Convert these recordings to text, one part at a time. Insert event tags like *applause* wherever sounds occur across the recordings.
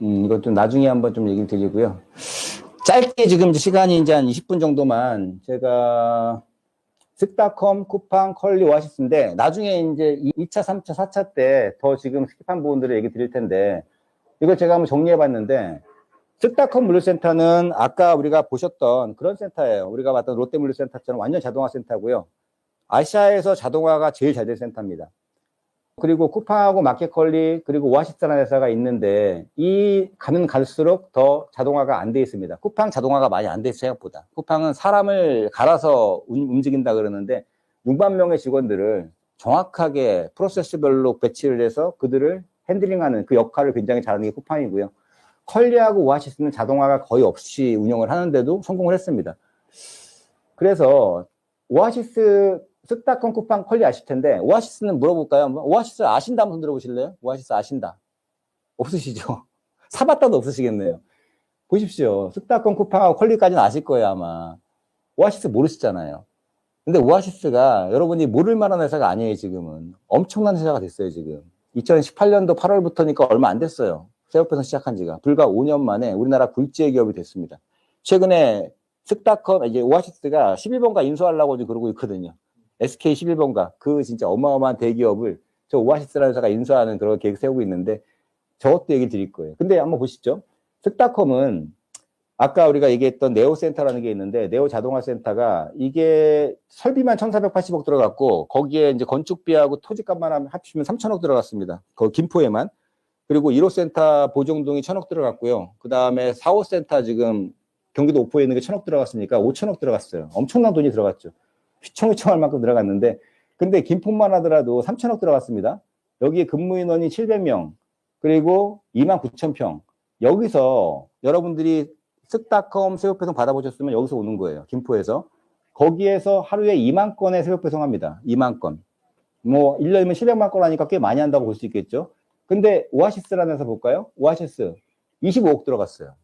음, 좀 나중에 한번 좀 얘기를 드리고요. 짧게 지금 시간이 이제 한 20분 정도만 제가 쓱닷컴, 쿠팡, 컬리, 오아시스인데 나중에 이제 2차, 3차, 4차 때 더 지금 스킵한 부분들을 얘기 드릴 텐데 이걸 제가 한번 정리해 봤는데 쓱닷컴 물류센터는 아까 우리가 보셨던 그런 센터예요. 우리가 봤던 롯데 물류센터처럼 완전 자동화 센터고요. 아시아에서 자동화가 제일 잘 된 센터입니다. 그리고 쿠팡하고 마켓컬리 그리고 오아시스라는 회사가 있는데 이 가면 갈수록 더 자동화가 안 돼 있습니다. 쿠팡 자동화가 많이 안 돼 있어요 생각보다. 쿠팡은 사람을 갈아서 움- 움직인다 그러는데 6만 명의 직원들을 정확하게 프로세스별로 배치를 해서 그들을 핸들링하는 그 역할을 굉장히 잘하는 게 쿠팡이고요. 컬리하고 오아시스는 자동화가 거의 없이 운영을 하는데도 성공을 했습니다. 그래서 오아시스 쓱닷컴 쿠팡 컬리 아실 텐데 오아시스는 물어볼까요? 오아시스 아신다 한번 들어 보실래요? 오아시스 아신다. 없으시죠? *laughs* 사봤다도 없으시겠네요. 보십시오. 쓱닷컴 쿠팡하고 컬리까지는 아실 거예요 아마. 오아시스 모르시잖아요. 근데 오아시스가 여러분이 모를 만한 회사가 아니에요 지금은. 엄청난 회사가 됐어요 지금. 2018년도 8월부터니까 얼마 안 됐어요. 새우배송 시작한 지가. 불과 5년 만에 우리나라 굴지의 기업이 됐습니다. 최근에 쓱닷컴, 이제 오아시스가 11번가 인수하려고 지금 그러고 있거든요. SK 11번가. 그 진짜 어마어마한 대기업을 저 오아시스라는 회사가 인수하는 그런 계획 세우고 있는데 저것도 얘기 드릴 거예요. 근데 한번 보시죠. 쓱닷컴은 아까 우리가 얘기했던 네오 센터라는 게 있는데 네오 자동화 센터가 이게 설비만 1,480억 들어갔고 거기에 이제 건축비하고 토지값만 합치면 3천억 들어갔습니다. 그 김포에만. 그리고 1호 센터 보정동이 1,000억 들어갔고요. 그 다음에 4호 센터 지금 경기도 오포에 있는 게 1,000억 들어갔으니까 5천억 들어갔어요. 엄청난 돈이 들어갔죠. 휘청휘청할 만큼 들어갔는데 근데 김포만 하더라도 3천억 들어갔습니다. 여기에 근무 인원이 700명 그리고 2만 9천 평. 여기서 여러분들이 쓱닷컴 새벽 배송 받아보셨으면 여기서 오는 거예요. 김포에서. 거기에서 하루에 2만 건의 새벽 배송합니다. 2만 건. 뭐 1년이면 700만 건 하니까 꽤 많이 한다고 볼 수 있겠죠. 근데 오아시스라는 회사 볼까요? 오아시스 25억 들어갔어요.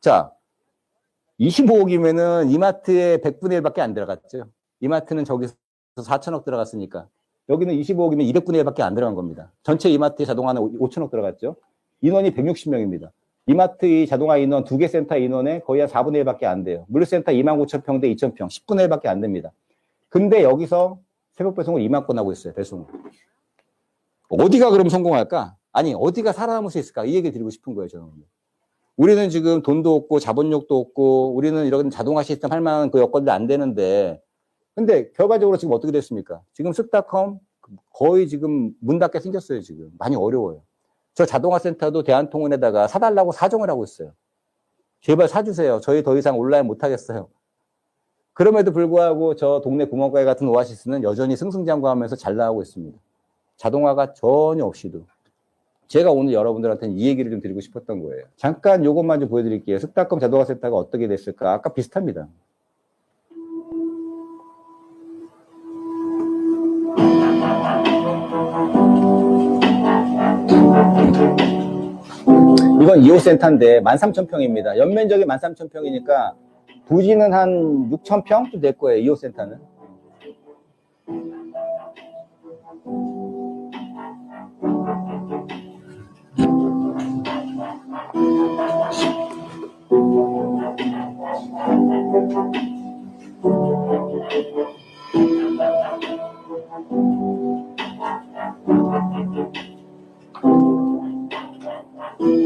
자, 25억이면은 이마트에 100분의 1밖에 안 들어갔죠. 이마트는 저기서 4천억 들어갔으니까. 여기는 25억이면 200분의 1밖에 안 들어간 겁니다. 전체 이마트 자동화는 5천억 들어갔죠. 인원이 160명입니다. 이마트 이 자동화 인원, 두 개 센터 인원의 거의 한 4분의 1밖에 안 돼요. 물류센터 2만 9천 평 대 2천 평, 10분의 1밖에 안 됩니다. 근데 여기서 새벽 배송을 2만 건 하고 있어요, 배송을. 어디가 그럼 성공할까? 아니, 어디가 살아남을 수 있을까? 이 얘기 드리고 싶은 거예요, 저는. 우리는 지금 돈도 없고 자본력도 없고 우리는 이런 자동화 시스템 할 만한 그 여건도 안 되는데 근데 결과적으로 지금 어떻게 됐습니까? 지금 쓱닷컴 거의 지금 문 닫게 생겼어요, 지금. 많이 어려워요. 저 자동화 센터도 대한통운에다가 사달라고 사정을 하고 있어요. 제발 사주세요. 저희 더 이상 온라인 못 하겠어요. 그럼에도 불구하고 저 동네 구멍가게 같은 오아시스는 여전히 승승장구하면서 잘 나가고 있습니다. 자동화가 전혀 없이도. 제가 오늘 여러분들한테는 이 얘기를 좀 드리고 싶었던 거예요. 잠깐 요것만 좀 보여드릴게요. 쓱닷컴 자동화 센터가 어떻게 됐을까? 아까 비슷합니다. 이건 2호 센터인데 13,000평입니다. 연면적이 13,000평이니까 부지는 한 6,000평 될 거예요. 2호 센터는.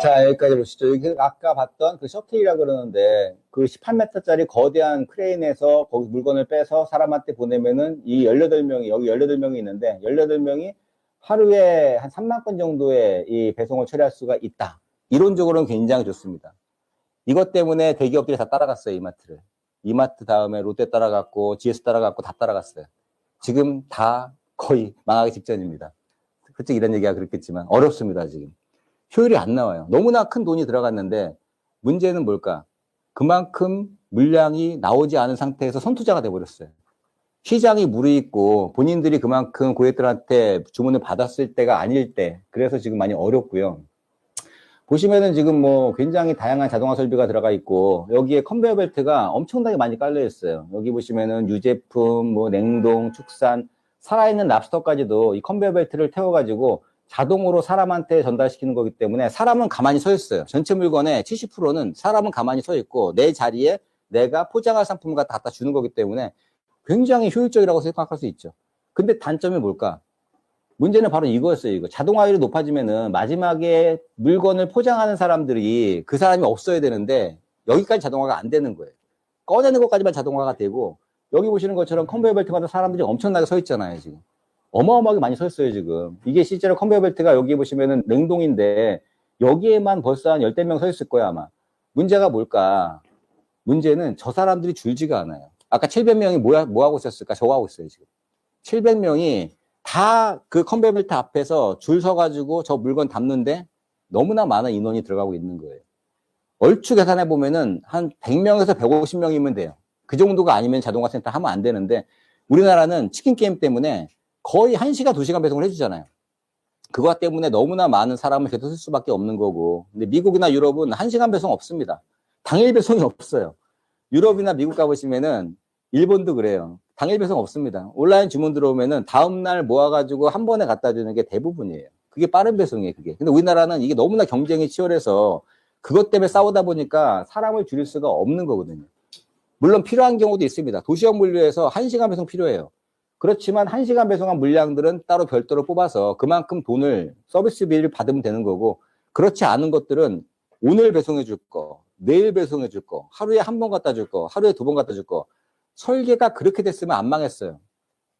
자, 여기까지 보시죠. 여기 아까 봤던 그 셔틀이라 그러는데 그 18m짜리 거대한 크레인에서 거기 물건을 빼서 사람한테 보내면은 이 18명이, 여기 18명이 있는데 18명이 하루에 한 3만 건 정도의 이 배송을 처리할 수가 있다. 이론적으로는 굉장히 좋습니다. 이것 때문에 대기업들이 다 따라갔어요, 이마트를. 이마트 다음에 롯데 따라갔고, GS 따라갔고, 다 따라갔어요. 지금 다 거의 망하기 직전입니다. 솔직히 이런 얘기가 그렇겠지만 어렵습니다, 지금. 효율이 안 나와요. 너무나 큰 돈이 들어갔는데 문제는 뭘까? 그만큼 물량이 나오지 않은 상태에서 선투자가 돼버렸어요. 시장이 무르익고 본인들이 그만큼 고객들한테 주문을 받았을 때가 아닐 때 그래서 지금 많이 어렵고요. 보시면은 지금 뭐 굉장히 다양한 자동화 설비가 들어가 있고 여기에 컨베이어 벨트가 엄청나게 많이 깔려 있어요. 여기 보시면은 유제품, 뭐 냉동, 축산, 살아있는 랍스터까지도 이 컨베이어 벨트를 태워가지고 자동으로 사람한테 전달시키는 거기 때문에 사람은 가만히 서 있어요. 전체 물건의 70%는 사람은 가만히 서 있고 내 자리에 내가 포장할 상품을 갖다 주는 거기 때문에 굉장히 효율적이라고 생각할 수 있죠. 근데 단점이 뭘까? 문제는 바로 이거였어요, 이거. 자동화율이 높아지면은 마지막에 물건을 포장하는 사람들이 그 사람이 없어야 되는데 여기까지 자동화가 안 되는 거예요. 꺼내는 것까지만 자동화가 되고 여기 보시는 것처럼 컨베이어 벨트마다 사람들이 엄청나게 서 있잖아요, 지금. 어마어마하게 많이 서 있어요, 지금. 이게 실제로 컨베이어 벨트가 여기 보시면은 냉동인데 여기에만 벌써 한 열댓 명 서 있을 거야, 아마. 문제가 뭘까? 문제는 저 사람들이 줄지가 않아요. 아까 700명이 뭐, 뭐 하고 있었을까? 저거 하고 있어요, 지금. 700명이 다 그 컨베이어 벨트 앞에서 줄 서가지고 저 물건 담는데 너무나 많은 인원이 들어가고 있는 거예요. 얼추 계산해 보면은 한 100명에서 150명이면 돼요. 그 정도가 아니면 자동화 센터 하면 안 되는데 우리나라는 치킨 게임 때문에 거의 1시간, 2시간 배송을 해주잖아요. 그것 때문에 너무나 많은 사람을 계속 쓸 수밖에 없는 거고. 근데 미국이나 유럽은 1시간 배송 없습니다. 당일 배송이 *laughs* 없어요. 유럽이나 미국 가보시면은 일본도 그래요. 당일 배송 없습니다. 온라인 주문 들어오면은 다음날 모아가지고 한 번에 갖다 주는 게 대부분이에요. 그게 빠른 배송이에요, 그게. 근데 우리나라는 이게 너무나 경쟁이 치열해서 그것 때문에 싸우다 보니까 사람을 줄일 수가 없는 거거든요. 물론 필요한 경우도 있습니다. 도시형 물류에서 1시간 배송 필요해요. 그렇지만 1시간 배송한 물량들은 따로 별도로 뽑아서 그만큼 돈을 서비스비를 받으면 되는 거고 그렇지 않은 것들은 오늘 배송해 줄 거, 내일 배송해 줄 거, 하루에 한 번 갖다 줄 거, 하루에 두 번 갖다 줄 거. 설계가 그렇게 됐으면 안 망했어요.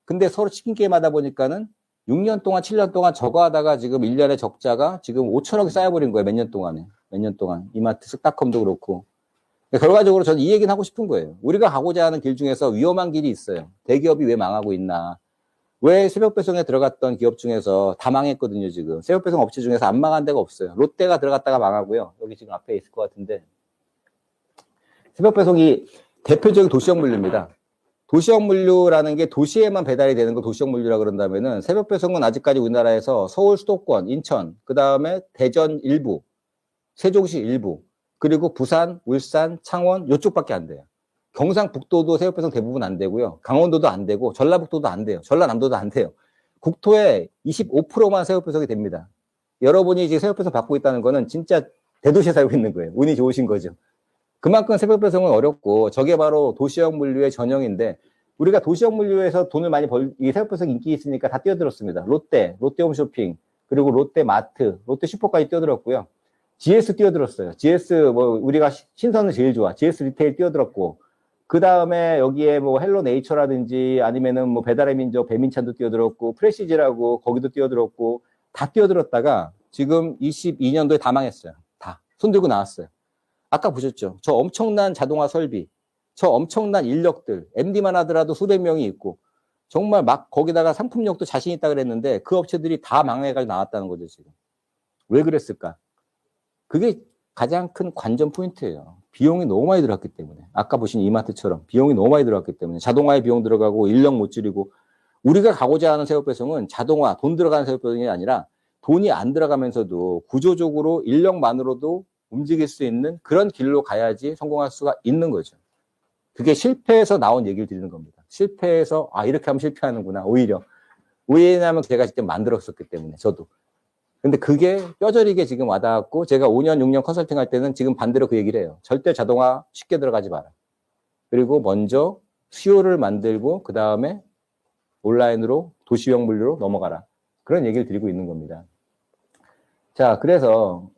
근데 서로 치킨 게임 하다 보니까는 6년 동안, 7년 동안 저거 하다가 지금 1년의 적자가 지금 5천억이 쌓여버린 거예요. 몇 년 동안에. 몇 년 동안. 이마트 스타컴도 그렇고. 결과적으로 저는 이 얘기는 하고 싶은 거예요. 우리가 가고자 하는 길 중에서 위험한 길이 있어요. 대기업이 왜 망하고 있나. 왜 새벽 배송에 들어갔던 기업 중에서 다 망했거든요, 지금. 새벽 배송 업체 중에서 안 망한 데가 없어요. 롯데가 들어갔다가 망하고요. 여기 지금 앞에 있을 것 같은데. 새벽 배송이 대표적인 도시형 물류입니다. 도시형 물류라는 게 도시에만 배달이 되는 거 도시형 물류라 그런다면은 새벽 배송은 아직까지 우리나라에서 서울 수도권, 인천, 그 다음에 대전 일부, 세종시 일부, 그리고 부산, 울산, 창원 요쪽밖에 안 돼요. 경상북도도 새벽 배송 대부분 안 되고요. 강원도도 안 되고 전라북도도 안 돼요. 전라남도도 안 돼요. 국토의 25%만 새벽 배송이 됩니다. 여러분이 지금 새벽 배송 받고 있다는 거는 진짜 대도시에 살고 있는 거예요. 운이 좋으신 거죠. 그만큼 새벽 배송은 어렵고 저게 바로 도시형 물류의 전형인데 우리가 도시형 물류에서 돈을 많이 벌, 이 새벽 배송 인기 있으니까 다 뛰어들었습니다. 롯데, 롯데홈쇼핑, 그리고 롯데마트, 롯데 슈퍼까지 뛰어들었고요. GS 뛰어들었어요. GS 뭐 우리가 시- 신선은 제일 좋아. GS 리테일 뛰어들었고 그 다음에 여기에 뭐 헬로 네이처라든지 아니면은 뭐 배달의 민족 배민찬도 뛰어들었고 프레시지라고 거기도 뛰어들었고 다 뛰어들었다가 지금 22년도에 다 망했어요. 다 손 들고 나왔어요. 아까 보셨죠? 저 엄청난 자동화 설비, 저 엄청난 인력들, MD만 하더라도 수백 명이 있고 정말 막 거기다가 상품력도 자신 있다 그랬는데 그 업체들이 다 망해가지고 나왔다는 거죠 지금. 왜 그랬을까? 그게 가장 큰 관전 포인트예요. 비용이 너무 많이 들어갔기 때문에. 아까 보신 이마트처럼 비용이 너무 많이 들어갔기 때문에 자동화에 비용 들어가고 인력 못 줄이고 우리가 가고자 하는 새벽 배송은 자동화, 돈 들어가는 새벽 배송이 아니라 돈이 안 들어가면서도 구조적으로 인력만으로도 움직일 수 있는 그런 길로 가야지 성공할 수가 있는 거죠. 그게 실패해서 나온 얘기를 드리는 겁니다. 실패해서 아 이렇게 하면 실패하는구나. 오히려 왜냐하면 제가 직접 만들었었기 때문에 저도. 근데 그게 뼈저리게 지금 와닿았고 제가 5년 6년 컨설팅 할 때는 지금 반대로 그 얘기를 해요. 절대 자동화 쉽게 들어가지 마라. 그리고 먼저 수요를 만들고 그 다음에 온라인으로 도시형 물류로 넘어가라. 그런 얘기를 드리고 있는 겁니다. 자, 그래서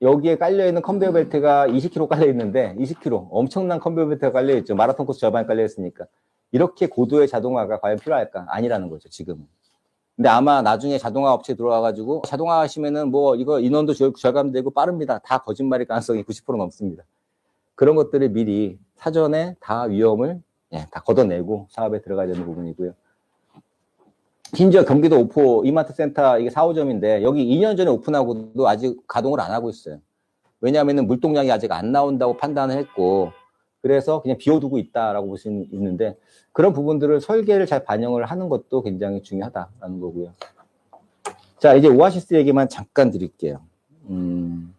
여기에 깔려있는 컨베이어 벨트가 20kg 깔려있는데 20kg 엄청난 컨베이어 벨트가 깔려있죠. 마라톤 코스 절반이 깔려있으니까. 이렇게 고도의 자동화가 과연 필요할까? 아니라는 거죠, 지금은. 근데 아마 나중에 자동화 업체 들어와가지고 자동화 하시면은 뭐 이거 인원도 절- 절감되고 빠릅니다. 다 거짓말일 가능성이 90% 넘습니다. 그런 것들을 미리 사전에 다 위험을 예, 다 걷어내고 사업에 들어가야 되는 부분이고요. 심지어 경기도 오포 이마트 센터 이게 4, 5점인데 여기 2년 전에 오픈하고도 아직 가동을 안 하고 있어요. 왜냐하면 물동량이 아직 안 나온다고 판단을 했고 그래서 그냥 비워두고 있다라고 볼 수 있는데 그런 부분들을 설계를 잘 반영을 하는 것도 굉장히 중요하다라는 거고요. 자, 이제 오아시스 얘기만 잠깐 드릴게요. 음,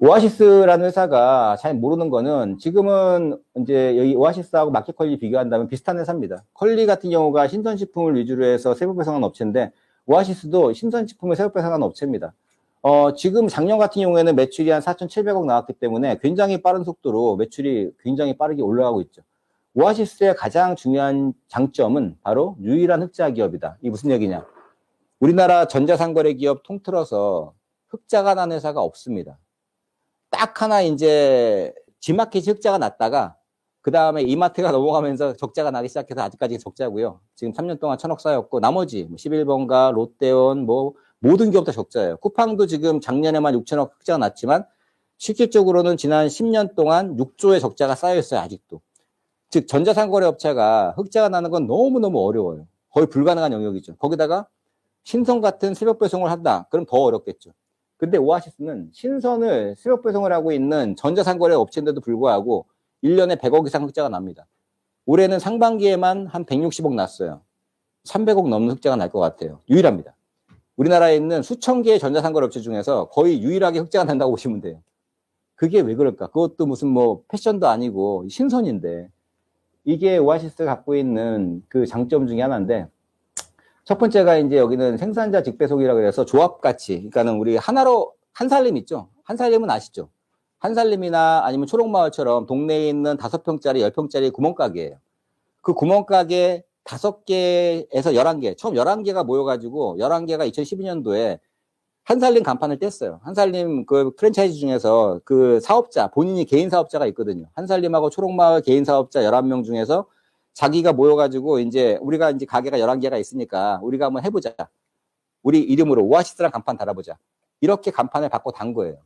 오아시스라는 회사가 잘 모르는 거는 지금은 이제 여기 오아시스하고 마켓컬리 비교한다면 비슷한 회사입니다. 컬리 같은 경우가 신선식품을 위주로 해서 세부 배송하는 업체인데 오아시스도 신선식품을 세부 배송하는 업체입니다. 어, 지금 작년 같은 경우에는 매출이 한 4,700억 나왔기 때문에 굉장히 빠른 속도로 매출이 굉장히 빠르게 올라가고 있죠. 오아시스의 가장 중요한 장점은 바로 유일한 흑자 기업이다. 이 무슨 얘기냐? 우리나라 전자상거래 기업 통틀어서 흑자가 난 회사가 없습니다. 딱 하나 이제 지마켓이 흑자가 났다가 그 다음에 이마트가 *laughs* 넘어가면서 적자가 나기 시작해서 아직까지 적자고요. 지금 3년 동안 천억 쌓였고 나머지 뭐 11번가, 롯데원 뭐 모든 기업 다 적자예요. 쿠팡도 지금 작년에만 6천억 흑자가 났지만 실질적으로는 지난 10년 동안 6조의 적자가 쌓여 있어요. 아직도. 즉 전자상거래 업체가 흑자가 나는 건 너무너무 어려워요. 거의 불가능한 영역이죠. 거기다가 신선 같은 새벽 배송을 한다. 그럼 더 어렵겠죠. 근데 오아시스는 신선을 새벽 배송을 하고 있는 전자상거래 업체인데도 불구하고 1년에 100억 이상 흑자가 납니다. 올해는 상반기에만 한 160억 났어요. 300억 넘는 흑자가 날 것 같아요. 유일합니다. 우리나라에 있는 수천 개의 전자상거래 업체 중에서 거의 유일하게 흑자가 난다고 *laughs* 보시면 돼요. 그게 왜 그럴까? 그것도 무슨 뭐 패션도 아니고 신선인데 이게 오아시스가 갖고 있는 그 장점 중에 하나인데 첫 번째가 이제 여기는 생산자 직배송이라고 해서 조합같이, 그러니까는 우리 하나로 한살림 있죠? 한살림은 아시죠? 한살림이나 아니면 초록마을처럼 동네에 있는 다섯 평짜리, 열 평짜리 구멍가게예요. 그 구멍가게 다섯 개에서 열한 개, 처음 열한 개가 모여가지고 열한 개가 2012년도에 한살림 간판을 뗐어요. 한살림 그 프랜차이즈 중에서 그 사업자, 본인이 개인 사업자가 있거든요. 한살림하고 초록마을 개인 사업자 11명 중에서 자기가 모여가지고 이제 우리가 이제 가게가 11개가 있으니까 우리가 한번 해보자. 우리 이름으로 오아시스랑 간판 달아보자. 이렇게 간판을 받고 단 거예요.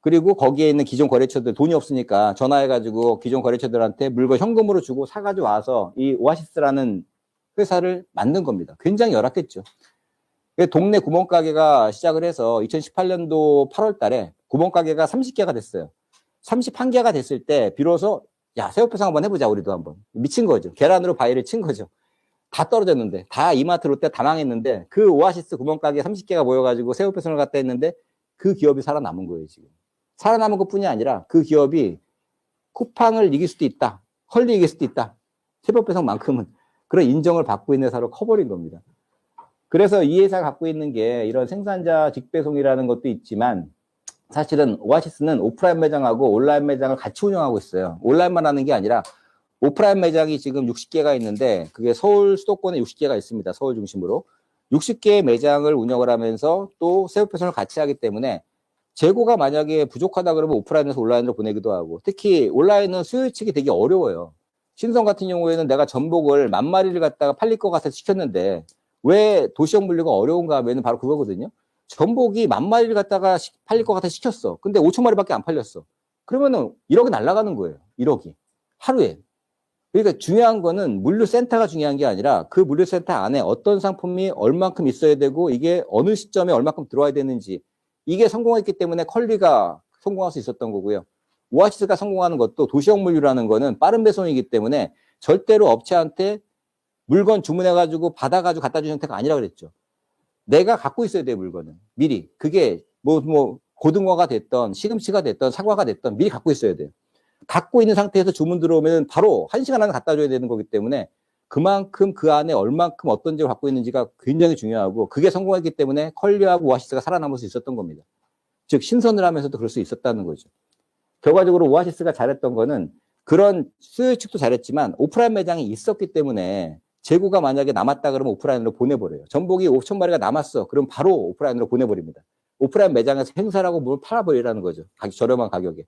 그리고 거기에 있는 기존 거래처들 돈이 없으니까 전화해가지고 기존 거래처들한테 물건 현금으로 주고 사가지고 와서 이 오아시스라는 회사를 만든 겁니다. 굉장히 열악했죠. 동네 구멍가게가 시작을 해서 2018년도 8월 달에 구멍가게가 30개가 됐어요. 31개가 됐을 때 비로소 야, 새우표상 한번 해보자, 우리도 한번. 미친 거죠. 계란으로 바위를 친 거죠. 다 떨어졌는데, 다 이마트 롯데 다 망했는데, 그 오아시스 구멍가게 30개가 모여가지고 새우표상을 갖다 했는데, 그 기업이 살아남은 거예요, 지금. 살아남은 것 뿐이 아니라, 그 기업이 쿠팡을 이길 수도 있다. 헐리 이길 수도 있다. 새벽배송만큼은 그런 인정을 받고 있는 회사로 커버린 겁니다. 그래서 이 회사가 갖고 있는 게 이런 생산자 직배송이라는 것도 있지만, 사실은 오아시스는 오프라인 매장하고 온라인 매장을 같이 운영하고 있어요. 온라인만 하는 게 아니라 오프라인 매장이 지금 60개가 있는데 그게 서울 수도권에 60개가 있습니다. 서울 중심으로. 60개의 매장을 운영을 하면서 또 세부 배송을 같이 하기 때문에 재고가 만약에 부족하다 그러면 오프라인에서 온라인으로 보내기도 하고 특히 온라인은 수요 예측이 되게 어려워요. 신성 같은 경우에는 내가 전복을 만 마리를 갖다가 팔릴 것 같아서 시켰는데 왜 도시형 물류가 어려운가 하면 바로 그거거든요. 전복이 만 마리를 갖다가 시- 팔릴 것 같아 시켰어. 근데 5천 마리밖에 안 팔렸어. 그러면은 1억이 날아가는 거예요. 1억이. 하루에. 그러니까 중요한 거는 물류센터가 중요한 게 아니라 그 물류센터 안에 어떤 상품이 얼만큼 있어야 되고 이게 어느 시점에 얼만큼 들어와야 되는지 이게 성공했기 때문에 컬리가 성공할 수 있었던 거고요. 오아시스가 성공하는 것도 도시형 물류라는 거는 빠른 배송이기 때문에 절대로 업체한테 물건 주문해가지고 받아가지고 갖다 주는 형태가 아니라 그랬죠. 내가 갖고 있어야 돼 물건은 미리 그게 뭐 뭐 고등어가 됐던 시금치가 됐던 사과가 됐던 미리 갖고 있어야 돼요. 갖고 있는 상태에서 주문 들어오면 바로 한 시간 안에 갖다 줘야 되는 거기 때문에 그만큼 그 안에 얼만큼 어떤 점을 갖고 있는지가 굉장히 중요하고 그게 성공했기 때문에 컬리하고 오아시스가 살아남을 수 있었던 겁니다. 즉 신선을 하면서도 그럴 수 있었다는 거죠. 결과적으로 오아시스가 잘했던 거는 그런 수요 측도 잘했지만 오프라인 매장이 있었기 때문에 재고가 만약에 남았다 그러면 오프라인으로 보내버려요. 전복이 5천 마리가 남았어. 그럼 바로 오프라인으로 보내버립니다. 오프라인 매장에서 행사라고 뭘 팔아버리라는 거죠. 저렴한 가격에.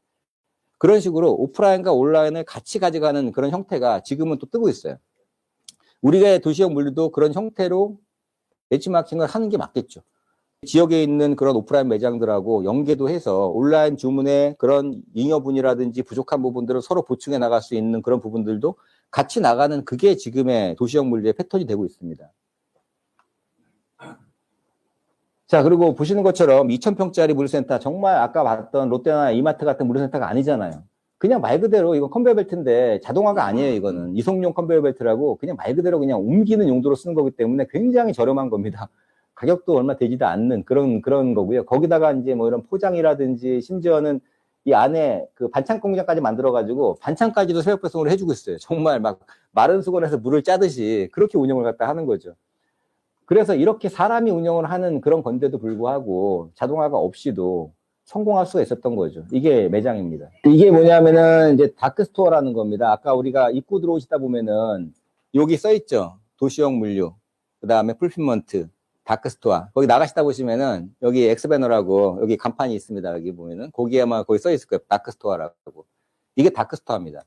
그런 식으로 오프라인과 온라인을 같이 가져가는 그런 형태가 지금은 또 뜨고 있어요. 우리가 도시형 물류도 그런 형태로 벤치마킹을 하는 게 맞겠죠. 지역에 있는 그런 오프라인 매장들하고 연계도 해서 온라인 주문의 그런 잉여분이라든지 부족한 부분들을 서로 보충해 나갈 수 있는 그런 부분들도 같이 나가는 그게 지금의 도시형 물류의 패턴이 되고 있습니다. 자, 그리고 보시는 것처럼 2,000평짜리 물류센터, 정말 아까 봤던 롯데나 이마트 같은 물류센터가 아니잖아요. 그냥 말 그대로 이건 컨베이어 벨트인데 자동화가 아니에요, 이거는. 이송용 컨베이어 벨트라고 그냥 말 그대로 그냥 옮기는 용도로 쓰는 거기 때문에 굉장히 저렴한 겁니다. 가격도 얼마 되지도 않는 그런, 그런 거고요. 거기다가 이제 뭐 이런 포장이라든지 심지어는 이 안에 그 반찬 공장까지 만들어가지고 반찬까지도 새벽 배송을 해주고 있어요. 정말 막 마른 수건에서 물을 짜듯이 그렇게 운영을 갖다 하는 거죠. 그래서 이렇게 사람이 운영을 하는 그런 건데도 불구하고 자동화가 없이도 성공할 수가 있었던 거죠. 이게 매장입니다. 이게 뭐냐면은 이제 다크스토어라는 겁니다. 아까 우리가 입구 들어오시다 보면은 여기 써 있죠. 도시형 물류. 그 다음에 풀피먼트, 다크스토어. 거기 나가시다 보시면은 여기 엑스배너라고 여기 간판이 있습니다. 여기 보면은 거기에 아마 거기 써 있을 거예요. 다크스토어라고. 이게 다크스토어입니다.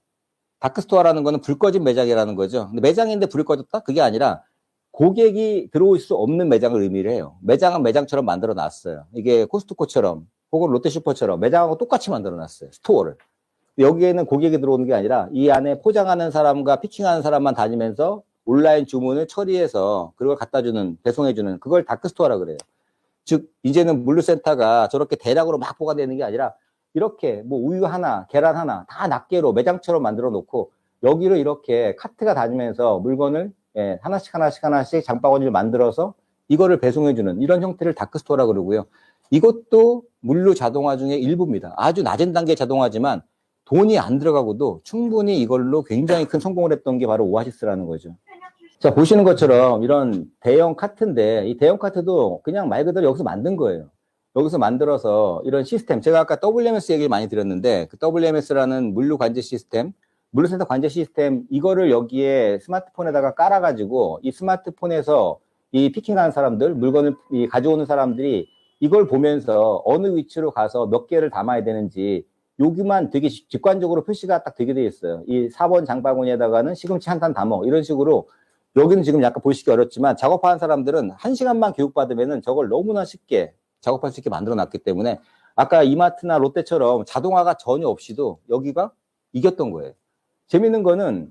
다크스토어라는 거는 불 꺼진 매장이라는 거죠. 근데 매장인데 불이 꺼졌다? 그게 아니라 고객이 들어올 수 없는 매장을 의미를 해요. 매장은 매장처럼 만들어 놨어요. 이게 코스트코처럼 혹은 롯데슈퍼처럼 매장하고 똑같이 만들어 놨어요. 스토어를. 여기에는 고객이 들어오는 게 아니라 이 안에 포장하는 사람과 피킹하는 사람만 다니면서 온라인 주문을 처리해서 그걸 갖다 주는, 배송해 주는 그걸 다크 스토어라 그래요. 즉 이제는 물류센터가 저렇게 대량으로 막 보관되는 게 아니라 이렇게 뭐 우유 하나, 계란 하나 다 낱개로 매장처럼 만들어 놓고 여기로 이렇게 카트가 다니면서 물건을 예, 하나씩 하나씩 하나씩 장바구니를 만들어서 이거를 배송해 주는 이런 형태를 다크 스토어라 그러고요. 이것도 물류 자동화 중에 일부입니다. 아주 낮은 단계 자동화지만 돈이 안 들어가고도 충분히 이걸로 굉장히 큰 성공을 했던 게 바로 오아시스라는 거죠. 자, 보시는 것처럼 이런 대형 카트인데 이 대형 카트도 그냥 말 그대로 여기서 만든 거예요. 여기서 만들어서 이런 시스템, 제가 아까 WMS 얘기를 많이 드렸는데 그 WMS라는 물류 관제 시스템, 물류센터 관제 시스템 이거를 여기에 스마트폰에다가 깔아가지고 이 스마트폰에서 이 피킹하는 사람들, 물건을 이 가져오는 사람들이 이걸 보면서 어느 위치로 가서 몇 개를 담아야 되는지 여기만 되게 직- 직관적으로 표시가 딱 되게 돼 있어요. 이 4번 장바구니에다가는 시금치 한 탄 담어 이런 식으로 여기는 지금 약간 보시기 어렵지만 작업하는 사람들은 한 시간만 교육받으면은 저걸 너무나 쉽게 작업할 수 있게 만들어 놨기 때문에 아까 이마트나 롯데처럼 자동화가 전혀 없이도 여기가 이겼던 거예요. 재밌는 거는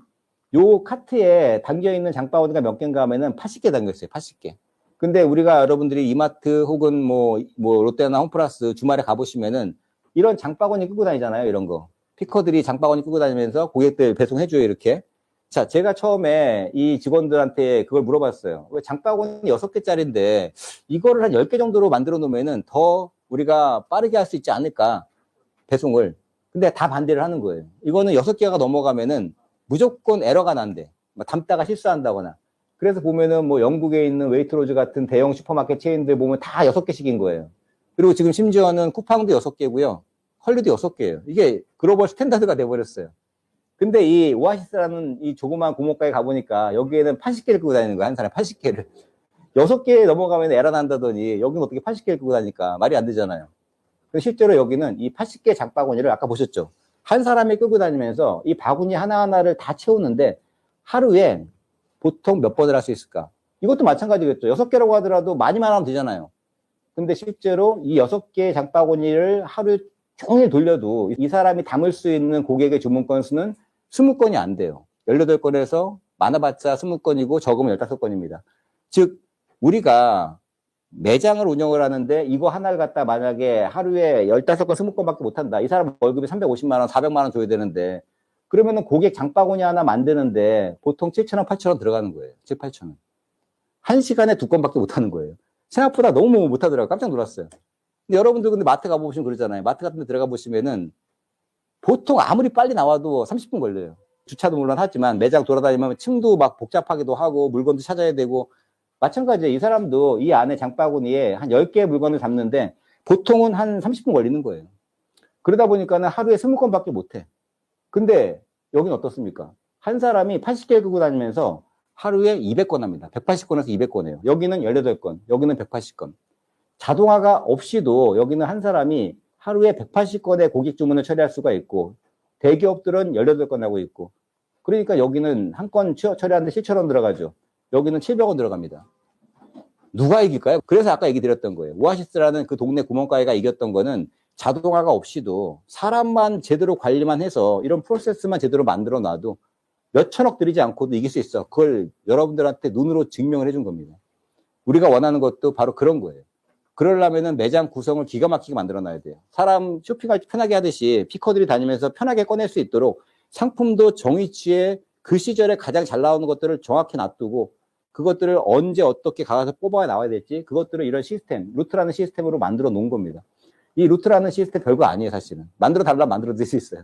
요 카트에 담겨 있는 장바구니가 몇 개인가 하면은 80개 담겨 있어요. 80개. 근데 우리가 여러분들이 이마트 혹은 뭐, 뭐 롯데나 홈플러스 주말에 가보시면은 이런 장바구니 끄고 다니잖아요. 이런 거. 피커들이 장바구니 끄고 다니면서 고객들 배송해줘요. 이렇게. 자, 제가 처음에 이 직원들한테 그걸 물어봤어요. 왜 장바구니 6개짜리인데 이거를 한 10개 정도로 만들어 놓으면은 더 우리가 빠르게 할 수 있지 않을까. 배송을. 근데 다 반대를 하는 거예요. 이거는 6개가 넘어가면은 무조건 에러가 난대. 막 담다가 실수한다거나. 그래서 보면은 뭐 영국에 있는 웨이트로즈 같은 대형 슈퍼마켓 체인들 보면 다 6개씩인 거예요. 그리고 지금 심지어는 쿠팡도 6개고요. 헐리도 6개예요. 이게 글로벌 스탠다드가 돼버렸어요. 근데 이 오아시스라는 이 조그만 고목가에 가보니까 여기에는 80개를 끄고 다니는 거야. 한 사람에 80개를. 6개 넘어가면 에러 난다더니 여기는 어떻게 80개를 끄고 다니까 말이 안 되잖아요. 실제로 여기는 이 80개 장바구니를 아까 보셨죠? 한 사람이 끌고 다니면서 이 바구니 하나하나를 다 채우는데 하루에 보통 몇 번을 할 수 있을까? 이것도 마찬가지겠죠. 6개라고 하더라도 많이만 하면 되잖아요. 근데 실제로 이 6개의 장바구니를 하루 종일 돌려도 이 사람이 담을 수 있는 고객의 주문 건수는 20건이 안 돼요. 18건에서 많아봤자 20건이고 적으면 15건입니다. 즉, 우리가 매장을 운영을 하는데 이거 하나를 갖다 만약에 하루에 15건, 20건밖에 못 한다. 이 사람 월급이 350만 원, 400만 원 줘야 되는데 그러면은 고객 장바구니 하나 만드는데 보통 7천 원, 8천 원 들어가는 거예요. 7, 8천 원. 한 시간에 두 건밖에 못 하는 거예요. 생각보다 너무 못 하더라고요. 깜짝 놀랐어요. 근데 여러분들 근데 마트 가보시면 그러잖아요. 마트 같은 데 들어가 보시면은 보통 아무리 빨리 나와도 30분 걸려요. 주차도 물론 하지만 매장 돌아다니면 층도 막 복잡하기도 하고 물건도 찾아야 되고 마찬가지예요. 이 사람도 이 안에 장바구니에 한 10개의 물건을 담는데 보통은 한 30분 걸리는 거예요. 그러다 보니까는 하루에 20건밖에 못 해. 근데 여긴 어떻습니까? 한 사람이 80개 끄고 다니면서 하루에 200건 합니다. 180건에서 200건이에요. 여기는 18건, 여기는 180건. 자동화가 없이도 여기는 한 사람이 하루에 180건의 고객 주문을 처리할 수가 있고 대기업들은 18건 하고 있고 그러니까 여기는 한 건 처리하는데 7천원 들어가죠. 여기는 700원 들어갑니다. 누가 이길까요? 그래서 아까 얘기 드렸던 거예요. 오아시스라는 그 동네 구멍가게가 이겼던 거는 자동화가 없이도 사람만 제대로 관리만 해서 이런 프로세스만 제대로 만들어 놔도 몇 천억 들이지 않고도 이길 수 있어. 그걸 여러분들한테 눈으로 증명을 해준 겁니다. 우리가 원하는 것도 바로 그런 거예요. 그러려면은 매장 구성을 기가 막히게 만들어 놔야 돼요. 사람 쇼핑할 때 편하게 하듯이 피커들이 다니면서 편하게 꺼낼 수 있도록 상품도 정위치에 그 시절에 가장 잘 나오는 것들을 정확히 놔두고 그것들을 언제 어떻게 가서 뽑아야 나와야 될지 그것들을 이런 시스템, 루트라는 시스템으로 만들어 놓은 겁니다. 이 루트라는 시스템 별거 아니에요, 사실은. 만들어 달라 만들어 드릴 수 있어요.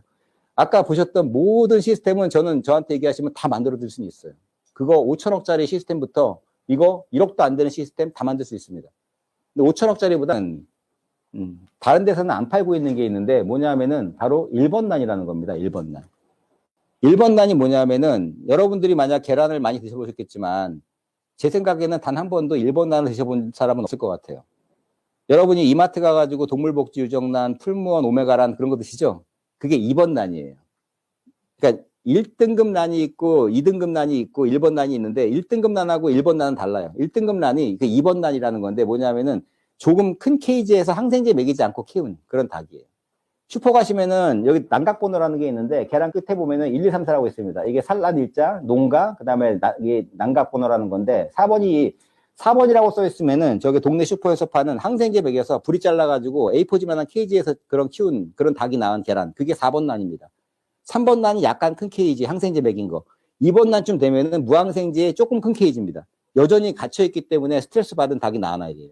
아까 보셨던 모든 시스템은 저는 저한테 얘기하시면 다 만들어 드릴 수는 있어요. 그거 5천억짜리 시스템부터 이거 1억도 안 되는 시스템 다 만들 수 있습니다. 근데 5천억짜리보다는 음, 다른 데서는 안 팔고 있는 게 있는데 뭐냐면은 바로 1번 난이라는 겁니다. 1번 난. 1번 난이 뭐냐면은 여러분들이 만약 계란을 많이 드셔보셨겠지만 제 생각에는 단 한 번도 1번 난을 드셔본 사람은 없을 것 같아요. 여러분이 이마트 가가지고 동물복지 유정란, 풀무원, 오메가란 그런 거 드시죠? 그게 2번 난이에요. 그러니까 1등급 난이 있고 2등급 난이 있고 1번 난이 있는데 1등급 난하고 1번 난은 달라요. 1등급 난이 그 2번 난이라는 건데 뭐냐면은 조금 큰 케이지에서 항생제 먹이지 않고 키운 그런 닭이에요. 슈퍼 가시면은 여기 난각번호라는 게 있는데 계란 끝에 보면은 1, 2, 3, 4라고 있습니다. 이게 산란 일자, 농가, 그 다음에 이게 난각번호라는 건데 4번이 4번이라고 써 있으면은 저기 동네 슈퍼에서 파는 항생제 먹여서 불이 잘라가지고 A4지만한 케이지에서 그런 키운 그런 닭이 낳은 계란 그게 4번 난입니다. 3번 난이 약간 큰 케이지 항생제 먹인 거. 2번 난쯤 되면은 무항생제의 조금 큰 케이지입니다. 여전히 갇혀있기 때문에 스트레스 받은 닭이 나와야 돼요.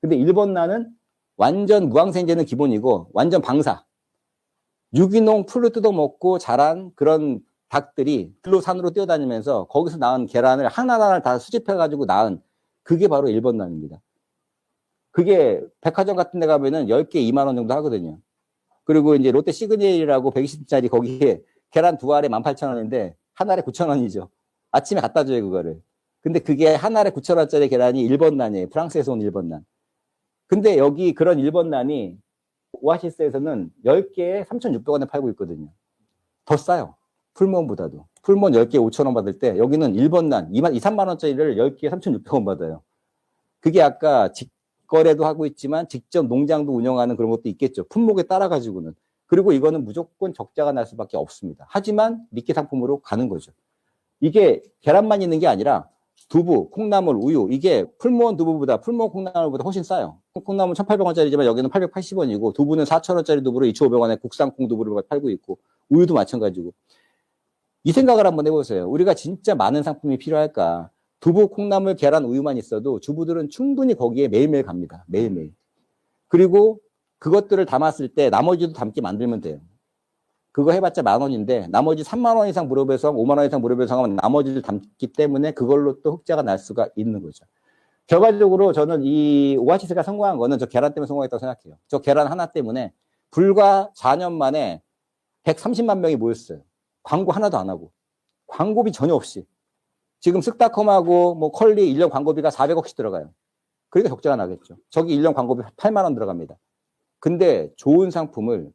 근데 1번 난은 완전 무항생제는 기본이고 완전 방사. 유기농 풀로 뜯어먹고 자란 그런 닭들이 들로 산으로 뛰어다니면서 거기서 낳은 계란을 하나하나 다 수집해가지고 낳은 그게 바로 1번 난입니다. 그게 백화점 같은 데 가면은 10개 2만원 정도 하거든요. 그리고 이제 롯데 시그니엘이라고 120짜리 거기에 계란 두 알에 18,000원인데 한 알에 9,000원이죠. 아침에 갖다 줘요, 그거를. 근데 그게 한 알에 9,000원짜리 계란이 1번 난이에요. 프랑스에서 온 1번 난. 근데 여기 그런 1번 난이 오아시스에서는 10개에 3,600원에 팔고 있거든요. 더 싸요. 풀몬보다도. 풀몬 10개에 5,000원 받을 때 여기는 1번 난 2만, 2, 3만원짜리를 10개에 3,600원 받아요. 그게 아까 직거래도 하고 있지만 직접 농장도 운영하는 그런 것도 있겠죠. 품목에 따라 가지고는. 그리고 이거는 무조건 적자가 날 수밖에 없습니다. 하지만 미끼 상품으로 가는 거죠. 이게 계란만 있는 게 아니라 두부, 콩나물, 우유 이게 풀무원 두부보다 풀무원 콩나물보다 훨씬 싸요. 콩나물 1,800원짜리지만 여기는 880원이고 두부는 4,000원짜리 두부로 2,500원에 국산 콩 두부를 팔고 있고 우유도 마찬가지고 이 생각을 한번 해보세요. 우리가 진짜 많은 상품이 필요할까? 두부, 콩나물, 계란, 우유만 있어도 주부들은 충분히 거기에 매일매일 갑니다. 매일매일. 그리고 그것들을 담았을 때 나머지도 담게 만들면 돼요. 그거 해봤자 만 원인데 나머지 3만 원 이상 무료배송, 5만 원 이상 무료배송 하면 나머지를 담기 때문에 그걸로 또 흑자가 날 수가 있는 거죠. 결과적으로 저는 이 오아시스가 성공한 거는 저 계란 때문에 성공했다고 생각해요. 저 계란 하나 때문에 불과 4년 만에 130만 명이 모였어요. 광고 하나도 안 하고. 광고비 전혀 없이. 지금 쓱닷컴하고 뭐 컬리 1년 광고비가 400억씩 들어가요. 그러니까 적자가 나겠죠. 저기 1년 광고비 8만 원 들어갑니다. 근데 좋은 상품을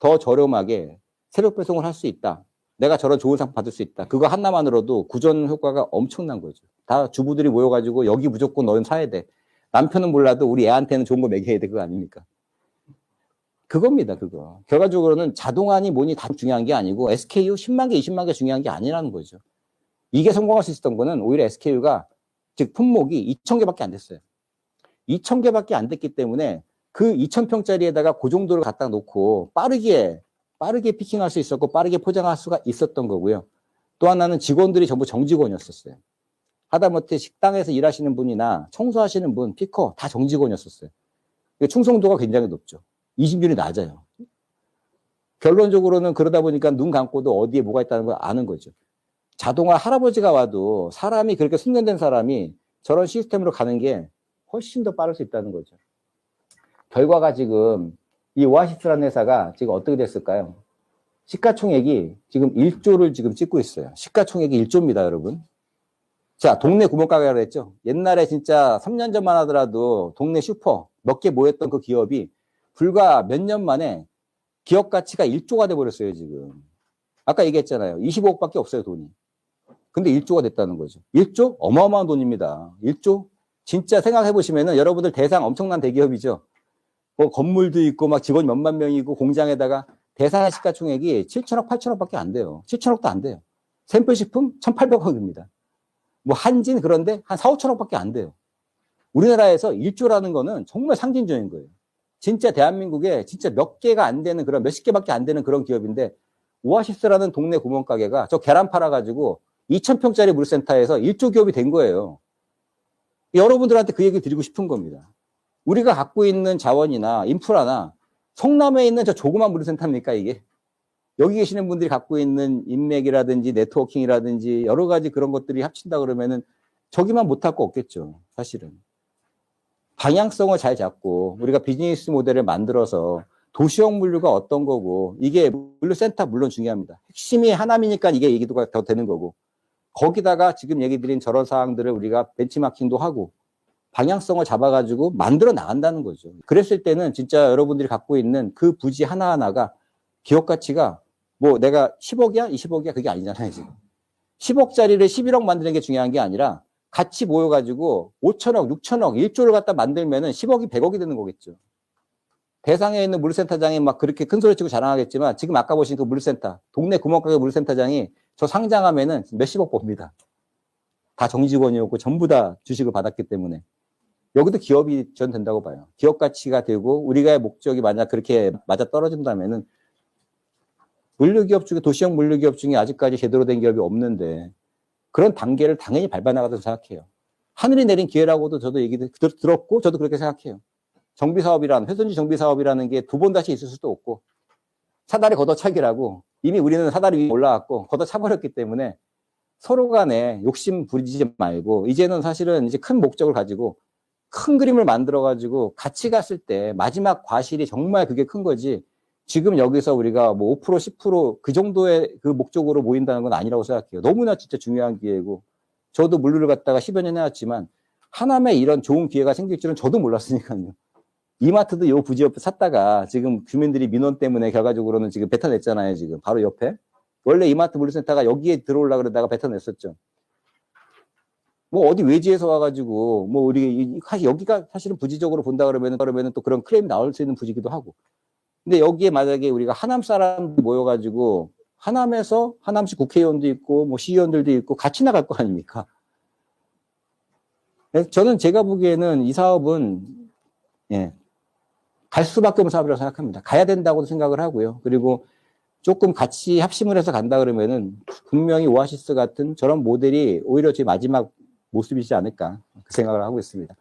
더 저렴하게 새벽 배송을 할 수 있다. 내가 저런 좋은 상품 받을 수 있다. 그거 하나만으로도 구전 효과가 엄청난 거죠. 다 주부들이 모여가지고 여기 무조건 너는 사야 돼. 남편은 몰라도 우리 애한테는 좋은 거 먹여야 돼. 그거 아닙니까? 그겁니다, 그거. 결과적으로는 자동화니 뭐니 다 중요한 게 아니고 SKU 10만 개, 20만 개 중요한 게 아니라는 거죠. 이게 성공할 수 있었던 거는 오히려 SKU가 즉 품목이 2천 개밖에 안 됐어요. 2천 개밖에 안 됐기 때문에 그 2천 평짜리에다가 그 정도를 갖다 놓고 빠르게 빠르게 피킹할 수 있었고 빠르게 포장할 수가 있었던 거고요. 또 하나는 직원들이 전부 정직원이었었어요. 하다못해 식당에서 일하시는 분이나 청소하시는 분, 피커 다 정직원이었었어요. 충성도가 굉장히 높죠. 이심률이 낮아요. 결론적으로는 그러다 보니까 눈 감고도 어디에 뭐가 있다는 걸 아는 거죠. 자동화 할아버지가 와도 사람이 그렇게 숙련된 사람이 저런 시스템으로 가는 게 훨씬 더 빠를 수 있다는 거죠. 결과가 지금 이 오아시스라는 회사가 지금 어떻게 됐을까요? 시가총액이 지금 1조를 지금 찍고 있어요. 시가총액이 1조입니다, 여러분. 자, 동네 구멍가게라고 했죠. 옛날에 진짜 3년 전만 하더라도 동네 슈퍼 몇 개 모였던 그 기업이 불과 몇 년 만에 기업 가치가 1조가 돼버렸어요, 지금. 아까 얘기했잖아요. 25억밖에 없어요, 돈이. 근데 1조가 됐다는 거죠. 1조? 어마어마한 돈입니다. 1조? 진짜 생각해보시면은 여러분들 대상 엄청난 대기업이죠. 뭐 건물도 있고 막 직원 몇만 명이고 공장에다가 대상 시가총액이 7천억, 8천억밖에 안 돼요. 7천억도 안 돼요. 샘플 식품 1,800억입니다. 뭐 한진 그런데 한 4, 5천억밖에 안 돼요. 우리나라에서 1조라는 거는 정말 상징적인 거예요. 진짜 대한민국에 진짜 몇 개가 안 되는 그런 몇십 개밖에 안 되는 그런 기업인데 오아시스라는 동네 구멍가게가 저 계란 팔아가지고 2,000평짜리 물센터에서 1조 기업이 된 거예요. 여러분들한테 그 얘기 드리고 싶은 겁니다. 우리가 갖고 있는 자원이나 인프라나 성남에 있는 저 조그만 물센터입니까, 이게? 여기 계시는 분들이 갖고 있는 인맥이라든지 네트워킹이라든지 여러 가지 그런 것들이 합친다 그러면은 저기만 못할 거 없겠죠, 사실은. 방향성을 잘 잡고 우리가 비즈니스 모델을 만들어서 도시형 물류가 어떤 거고 이게 물류센터 물론 중요합니다. 핵심이 하나이니까 이게 얘기가 더 되는 거고 거기다가 지금 얘기 드린 저런 사항들을 우리가 벤치마킹도 하고 방향성을 잡아가지고 만들어 나간다는 거죠. 그랬을 때는 진짜 여러분들이 갖고 있는 그 부지 하나하나가 기업 가치가 뭐 내가 10억이야? 20억이야? 그게 아니잖아요, 지금. 10억짜리를 11억 만드는 게 중요한 게 아니라 같이 모여가지고 5천억, 6천억, 1조를 갖다 만들면은 10억이 100억이 되는 거겠죠. 대상에 있는 물센터장이 막 그렇게 큰 소리 치고 자랑하겠지만 지금 아까 보신 그 물센터, 동네 구멍가게 물센터장이 저 상장하면은 몇십억 봅니다. 다 정직원이었고 전부 다 주식을 받았기 때문에. 여기도 기업이 전 된다고 봐요. 기업 가치가 되고 우리가 목적이 만약 그렇게 맞아 떨어진다면은 물류기업 중에 도시형 물류기업 중에 아직까지 제대로 된 기업이 없는데 그런 단계를 당연히 밟아나가다고 생각해요. 하늘이 내린 기회라고도 저도 얘기 들- 들었고 저도 그렇게 생각해요. 정비사업이란 회선지 정비사업이라는 게 두 번 다시 있을 수도 없고 사다리 걷어차기라고 이미 우리는 사다리 위에 올라왔고 걷어차버렸기 때문에 서로 간에 욕심 부리지 말고 이제는 사실은 이제 큰 목적을 가지고 큰 그림을 만들어 가지고 같이 갔을 때 마지막 과실이 정말 그게 큰 거지 지금 여기서 우리가 뭐 5% 10%그 정도의 그 목적으로 모인다는 건 아니라고 생각해요. 너무나 진짜 중요한 기회고 저도 물류를 갖다가 10여 년 해왔지만 하남에 이런 좋은 기회가 생길 줄은 저도 몰랐으니까요. 이마트도 요 부지 옆에 샀다가 지금 주민들이 민원 때문에 결과적으로는 지금 뱉어냈잖아요. 지금 바로 옆에. 원래 이마트 물류센터가 여기에 들어오려고 그러다가 뱉어냈었죠. 뭐 어디 외지에서 와가지고 뭐 우리 여기가 사실은 부지적으로 본다 그러면은 그러면은 또 그런 클레임이 나올 수 있는 부지기도 하고. 근데 여기에 만약에 우리가 하남 사람들 모여가지고 하남에서 하남시 국회의원도 있고 뭐 시의원들도 있고 같이 나갈 거 아닙니까? 그래서 저는 제가 보기에는 이 사업은 예, 갈 수밖에 없는 사업이라고 생각합니다. 가야 된다고도 생각을 하고요. 그리고 조금 같이 합심을 해서 간다 그러면은 분명히 오아시스 같은 저런 모델이 오히려 제 마지막 모습이지 않을까 그 생각을 하고 있습니다.